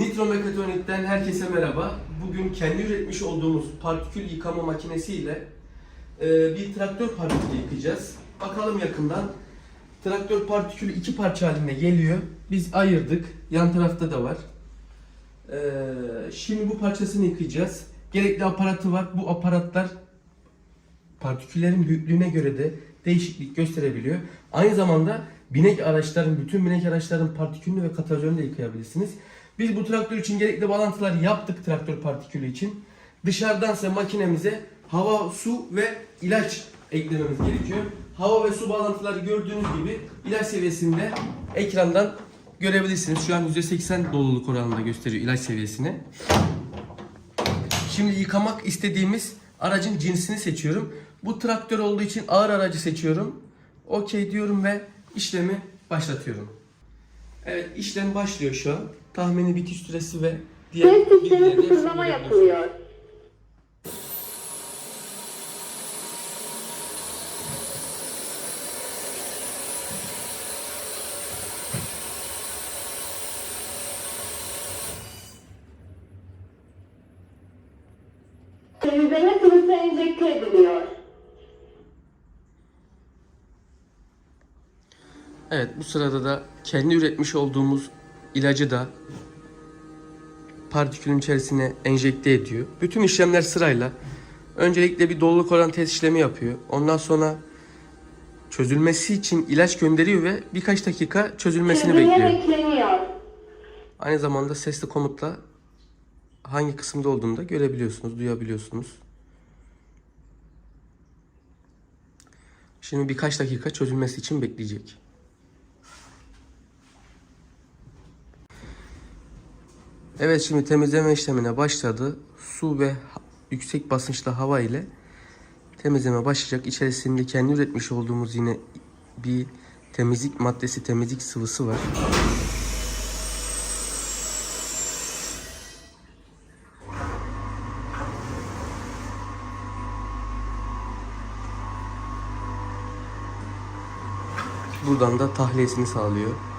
Nitro Mekatronik'ten herkese merhaba. Bugün kendi üretmiş olduğumuz partikül yıkama makinesiyle e, bir traktör partikülü yıkayacağız. Bakalım yakından. Traktör partikülü iki parça halinde geliyor. Biz ayırdık. Yan tarafta da var. E, şimdi bu parçasını yıkayacağız. Gerekli aparatı var. Bu aparatlar partiküllerin büyüklüğüne göre de değişiklik gösterebiliyor. Aynı zamanda binek araçların, bütün binek araçların partikülünü ve katalizörünü de yıkayabilirsiniz. Biz bu traktör için gerekli bağlantılar yaptık traktör partikülü için. Dışarıdansa makinemize hava, su ve ilaç eklememiz gerekiyor. Hava ve su bağlantıları gördüğünüz gibi ilaç seviyesinde ekrandan görebilirsiniz. Şu an %80 doluluk oranında gösteriyor ilaç seviyesini. Şimdi yıkamak istediğimiz aracın cinsini seçiyorum. Bu traktör olduğu için ağır aracı seçiyorum. Okey diyorum ve işlemi başlatıyorum. Evet işlem başlıyor şu an. Tahmini bitiş süresi ve diğer bilgileri de sıfırlama yapılıyor. Temizleme sıvısı enjekte ediliyor. Evet bu sırada da kendi üretmiş olduğumuz ilacı da partikülün içerisine enjekte ediyor. Bütün işlemler sırayla. Öncelikle bir doluluk oran test işlemi yapıyor. Ondan sonra çözülmesi için ilaç gönderiyor ve birkaç dakika çözülmesini Çözülme bekliyor. bekleniyor. Aynı zamanda sesli komutla hangi kısımda olduğunu da görebiliyorsunuz, duyabiliyorsunuz. Şimdi birkaç dakika çözülmesi için bekleyecek. Evet şimdi temizleme işlemine başladı. Su ve yüksek basınçlı hava ile temizleme başlayacak. İçerisinde kendi üretmiş olduğumuz yine bir temizlik maddesi, temizlik sıvısı var. Buradan da tahliyesini sağlıyor.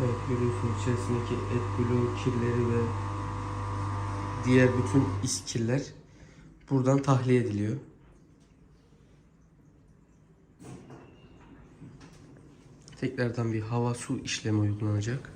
Evet görüyorsunuz içerisindeki AdBlue kirleri ve diğer bütün iskirler buradan tahliye ediliyor. Tekrardan bir hava su işlemi uygulanacak.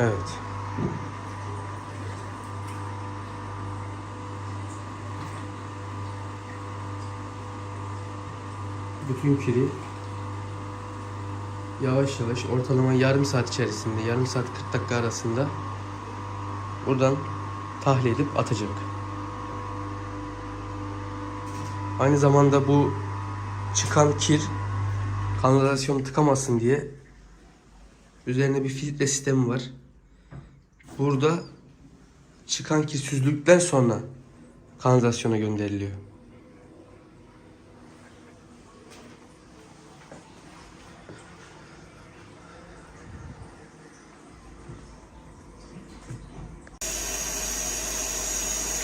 Evet. bütün kiri yavaş yavaş ortalama yarım saat içerisinde, yarım saat 40 dakika arasında buradan tahliye edip atacak. Aynı zamanda bu çıkan kir kanalizasyonu tıkamasın diye üzerine bir filtre sistemi var. Burada çıkan kir süzdükten sonra kanalizasyona gönderiliyor.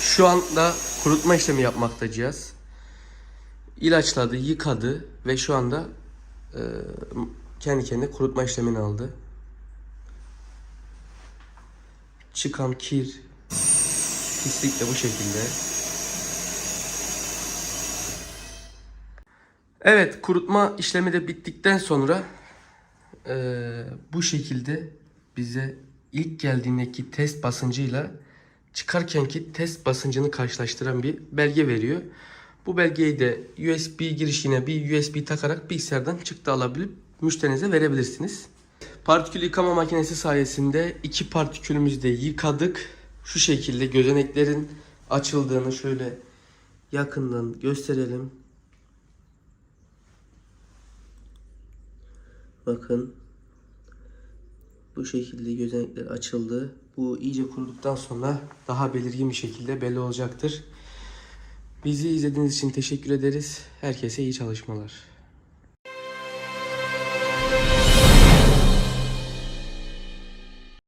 Şu anda kurutma işlemi yapmakta cihaz. İlaçladı, yıkadı ve şu anda e, kendi kendine kurutma işlemini aldı. Çıkan kir, pislik de bu şekilde. Evet, kurutma işlemi de bittikten sonra e, bu şekilde bize ilk geldiğindeki test basıncıyla çıkarkenki test basıncını karşılaştıran bir belge veriyor. Bu belgeyi de USB girişine bir USB takarak bilgisayardan çıktı alabilip müşterinize verebilirsiniz. Partikül yıkama makinesi sayesinde iki partikülümüzü de yıkadık. Şu şekilde gözeneklerin açıldığını şöyle yakından gösterelim. Bakın. Bu şekilde gözenekler açıldı. Bu iyice kuruduktan sonra daha belirgin bir şekilde belli olacaktır. Bizi izlediğiniz için teşekkür ederiz. Herkese iyi çalışmalar.